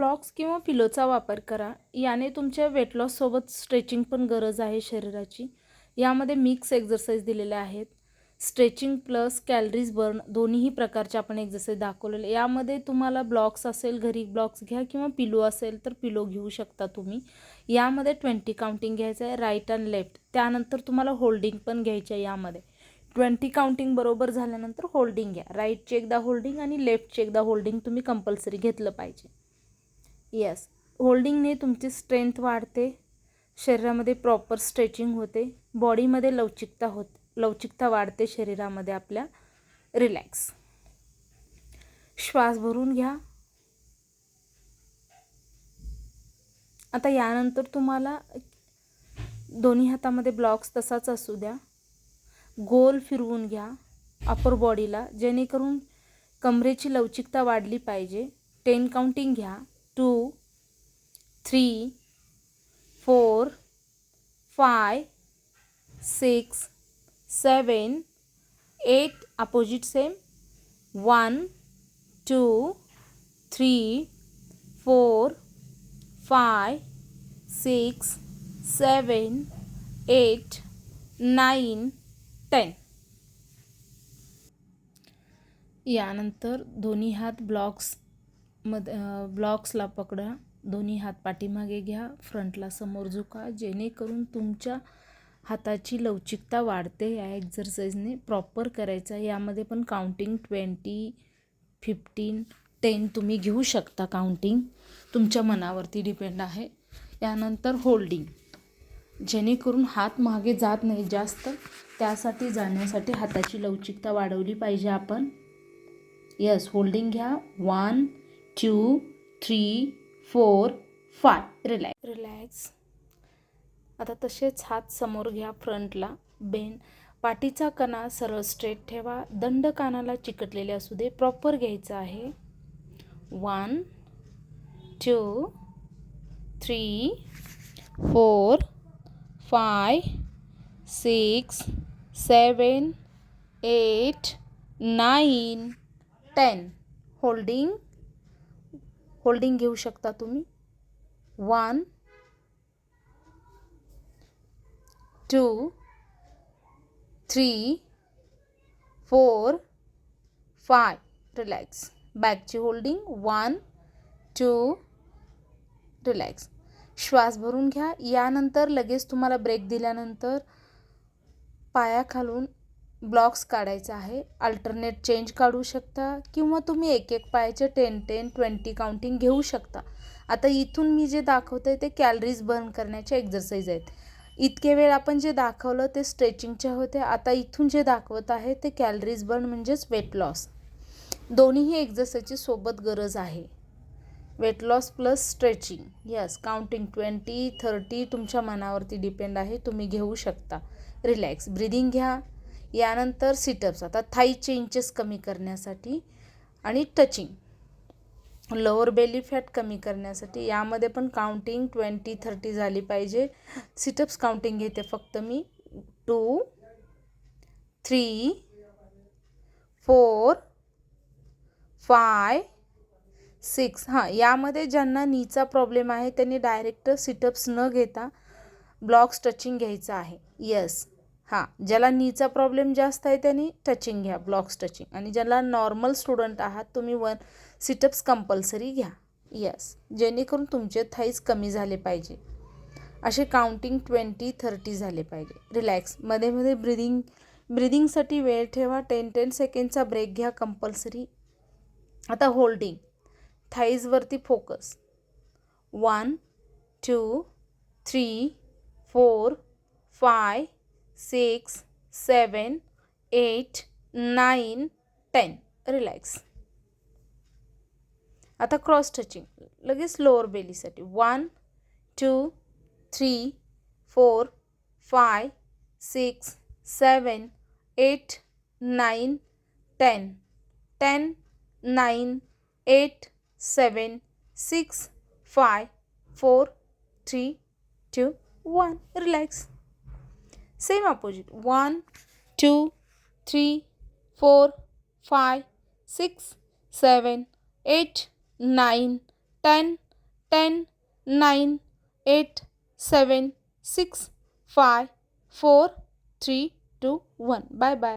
Blocks किंवा पिलोचा वापर करा. याने तुमच्या वेट लॉससोबत स्ट्रेचिंग पण गरज आहे शरीराची. यामध्ये मिक्स एक्झरसाइज दिलेल्या आहेत. स्ट्रेचिंग प्लस कॅलरीज बर्न दोन्हीही प्रकारचे आपण एक्झरसाइज दाखवलेले. यामध्ये तुम्हाला ब्लॉक्स असेल घरी ब्लॉक्स घ्या किंवा पिलो असेल तर पिलो घेऊ शकता तुम्ही. यामध्ये ट्वेंटी काउंटिंग घ्यायचं आहे राईट अँड लेफ्ट त्यानंतर तुम्हाला होल्डिंग पण घ्यायची आहे यामध्ये. ट्वेंटी काउंटिंग बरोबर झाल्यानंतर होल्डिंग घ्या. राईटची एकदा होल्डिंग आणि लेफ्टची एकदा होल्डिंग तुम्ही कंपल्सरी घेतलं पाहिजे. येस होल्डिंगने तुमची स्ट्रेंथ वाढते. शरीरामध्ये प्रॉपर स्ट्रेचिंग होते. बॉडीमध्ये लवचिकता होत लवचिकता वाढते शरीरामध्ये आपल्या. रिलॅक्स श्वास भरून घ्या. आता यानंतर तुम्हाला दोन्ही हातामध्ये ब्लॉक्स तसाच असू द्या. गोल फिरवून घ्या अपर बॉडीला जेणेकरून कमरेची लवचिकता वाढली पाहिजे. टेन काउंटिंग घ्या. Two, three, four five six, seven, eight opposite same, one, two, three, four five six, seven, eight nine ten. यानंतर दोन्ही हात ब्लॉक्स मध ब्लॉक्सला पकडा. दोन्ही हात पाठीमागे घ्या. फ्रंटला समोर झुका. जेणेकरून तुमच्या हाताची लवचिकता वाढते. या एक्झरसाईजने प्रॉपर करायचा आहे. यामध्ये पण काउंटिंग ट्वेंटी फिफ्टीन टेन तुम्ही घेऊ शकता काउंटिंग. तुमच्या मनावरती डिपेंड आहे. यानंतर होल्डिंग. जेणेकरून हात मागे जात नाही जास्त त्यासाठी जाण्यासाठी हाताची लवचिकता वाढवली पाहिजे आपण. यस होल्डिंग घ्या. One two, three four five. Relax relax आता तसेच हात समोर घ्या फ्रंटला. बेन पाठीचा कणा सरळ स्ट्रेट ठेवा. दंड कानाला चिकटलेले असू दे. प्रॉपर घ्यायचं आहे. One two three four five six seven eight nine ten holding holding घेऊ शकता तुम्ही. One two three four five. Relax. बॅकची holding. One two relax. श्वास भरून घ्या. यानंतर लगेच तुम्हाला ब्रेक दिल्यानंतर पायाखालून ब्लॉक्स काढायचा आहे. अल्टरनेट चेंज काढू शकता किंवा तुम्ही एक एक पायाचे टेन टेन ट्वेंटी काउंटिंग घेऊ शकता. आता इथून मी जे दाखवते ते कॅलरीज बर्न करण्याचे एक्झरसाइज आहेत. इतके वेळ आपण जे दाखवलं ते स्ट्रेचिंगच्या होते आता इथून जे दाखवत आहे ते कॅलरीज बर्न म्हणजेच वेट लॉस दोन्हीही एक्झरसाइजची सोबत गरज आहे. Weight loss plus stretching yes counting twenty thirty तुमच्या मनावरती डिपेंड आहे. तुम्ही घेऊ शकता. रिलॅक्स ब्रिदिंग घ्या. यानंतर सिटअप्स आता थाईचे इंचेस कमी करण्यासाठी आणि टचिंग लोअर बेली फॅट कमी करण्यासाठी यामध्ये पण काउंटिंग ट्वेंटी थर्टी झाली पाहिजे. सिटअप्स काउंटिंग घेते फक्त मी. Two three four five six हां यामध्ये ज्यांना नीचा प्रॉब्लेम आहे त्यांनी डायरेक्ट सिटअप्स न घेता ब्लॉक्स टचिंग घ्यायचं आहे. यस हां ज्याला नीचा प्रॉब्लेम जास्त आहे त्याने टचिंग घ्या ब्लॉक्स टचिंग आणि ज्याला नॉर्मल स्टुडंट आहात तुम्ही वन सिटअप्स कंपल्सरी घ्या. यस जेणेकरून तुमचे थाईज कमी झाले पाहिजे. असे काउंटिंग ट्वेंटी थर्टी झाले पाहिजे. रिलॅक्समध्ये मध्ये ब्रिदिंग ब्रिदिंगसाठी वेळ ठेवा टेन टेन सेकंडचा ब्रेक घ्या कंपल्सरी आता holding थाईजवरती focus one two three four five six seven eight nine ten relax आता क्रॉस टचिंग लगेच lower बेलीसाठी one two three four five six seven eight nine ten ten nine eight seven six five four three two one relax same opposite. 1 2 3 4 5 6 7 8 9 10 10 9 8 7 6 5 4 3 2 1 bye bye